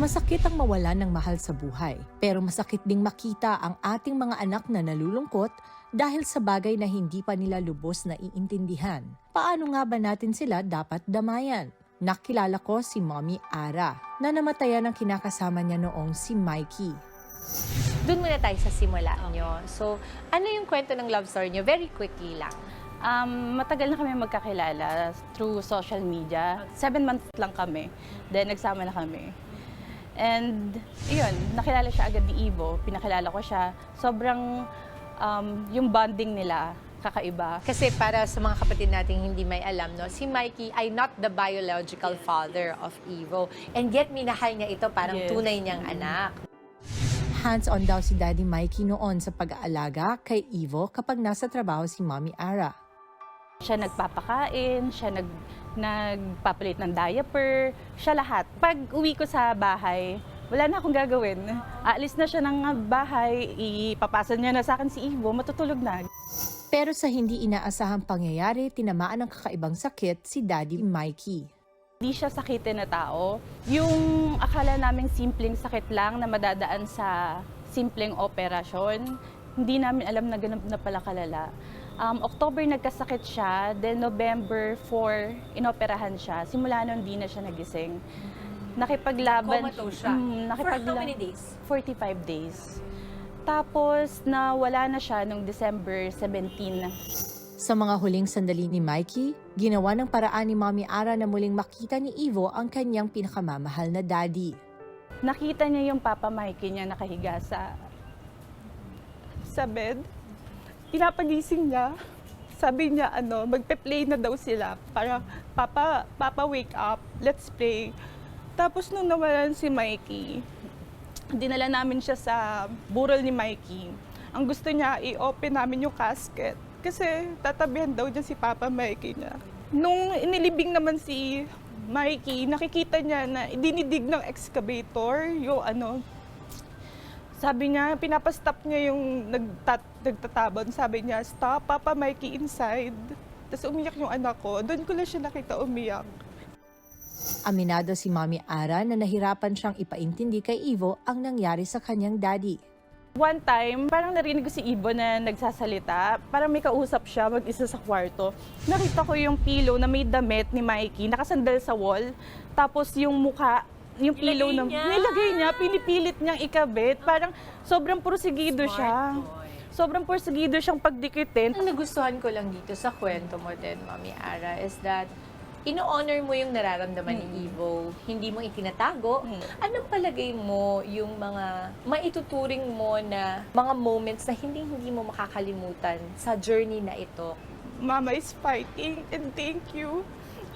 Masakit ang mawalan ng mahal sa buhay, pero masakit ding makita ang ating mga anak na nalulungkot dahil sa bagay na hindi pa nila lubos na iintindihan. Paano nga ba natin sila dapat damayan? Nakilala ko si Mommy Ara na namatayan ng kinakasama niya noong si Mikey. Doon muna tayo sa simula nyo. So, ano yung kwento ng love story nyo? Very quickly lang. Um, matagal na kami magkakilala through social media. Seven months lang kami. Then, nagsama na kami. And, yun, nakilala siya agad ni Ivo. Pinakilala ko siya. Sobrang, um, yung bonding nila, kakaiba. Kasi para sa mga kapatid nating hindi may alam, no, si Mikey ay not the biological father of Evo. And yet, minahal niya ito parang Yes. tunay niyang anak. Hands-on daw si Daddy Mikey noon sa pag-aalaga kay Ivo kapag nasa trabaho si Mommy Ara. Siya nagpapakain, siya nag, nagpapalit ng diaper, siya lahat. Pag uwi ko sa bahay, wala na akong gagawin. Aalis na siya ng bahay, ipapasa niya na sa akin si Ivo, matutulog na. Pero sa hindi inaasahang pangyayari, tinamaan ng kakaibang sakit si Daddy Mikey. Hindi siya sakitin na tao. Yung akala naming simpleng sakit lang na madadaan sa simpleng operasyon, hindi namin alam na ganun na pala kalala. Um, October nagkasakit siya, then November 4, inoperahan siya. Simula noon, hindi na siya nagising. Nakipaglaban. Comatose siya. Mm, For how nakipagla- many days? 45 days. Tapos, nawala na siya noong December 17. Sa mga huling sandali ni Mikey, ginawa ng paraan ni Mommy Ara na muling makita ni Ivo ang kanyang pinakamamahal na daddy. nakita niya yung Papa Mikey niya nakahiga sa sa bed. Pinapagising niya. Sabi niya, ano, magpe-play na daw sila. Para, Papa, Papa, wake up. Let's play. Tapos nung nawalan si Mikey, dinala namin siya sa burol ni Mikey. Ang gusto niya, i-open namin yung casket. Kasi tatabihan daw niya si Papa Mikey niya. Nung inilibing naman si Mikey, nakikita niya na dinidig ng excavator yung ano. Sabi niya, pinapastop niya yung nagtat, nagtatabon. Sabi niya, stop, Papa Mikey inside. Tapos umiyak yung anak ko. Doon ko lang siya nakita umiyak. Aminado si Mommy Ara na nahirapan siyang ipaintindi kay Ivo ang nangyari sa kanyang daddy. One time, parang narinig ko si Ibo na nagsasalita. Parang may kausap siya mag-isa sa kwarto. Nakita ko yung pillow na may damit ni Mikey, nakasandal sa wall. Tapos yung mukha, yung pillow na niya. nilagay niya, pinipilit niyang ikabit. Parang sobrang porsigido siya. Sobrang porsigido siyang pagdikitin. Ang nagustuhan ko lang dito sa kwento mo din, Mami Ara, is that ino-honor mo yung nararamdaman ni Evo. Hindi mo itinatago. Mm. Anong palagay mo yung mga maituturing mo na mga moments na hindi hindi mo makakalimutan sa journey na ito? Mama is fighting and thank you.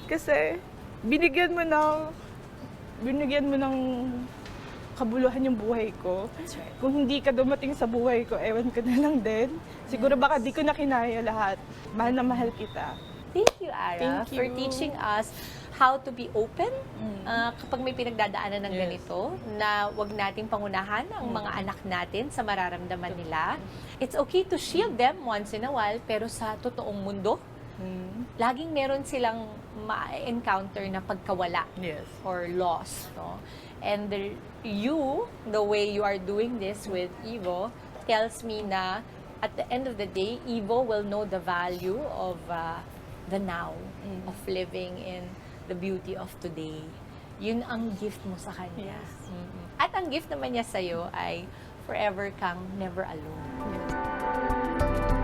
Kasi binigyan mo ng binigyan mo ng kabuluhan yung buhay ko. That's right. Kung hindi ka dumating sa buhay ko, ewan ka na lang din. Siguro baka di ko na kinaya lahat. Mahal na mahal kita. Thank you, Ara, Thank for you. teaching us how to be open ah, kapag may pinagdadaanan ng Yes. ganito na wag nating pangunahan ang mga anak natin sa mararamdaman nila. It's okay to shield them once in a while, pero sa totoong mundo, laging meron silang ma-encounter na pagkawala Yes. or loss. No? And the, you, the way you are doing this with Evo, tells me na at the end of the day, Evo will know the value of uh, the now, Mm. of living in the beauty of today. Yun ang gift mo sa kanya. Yes. Mhm. At ang gift naman niya sa'yo ay forever kang never alone.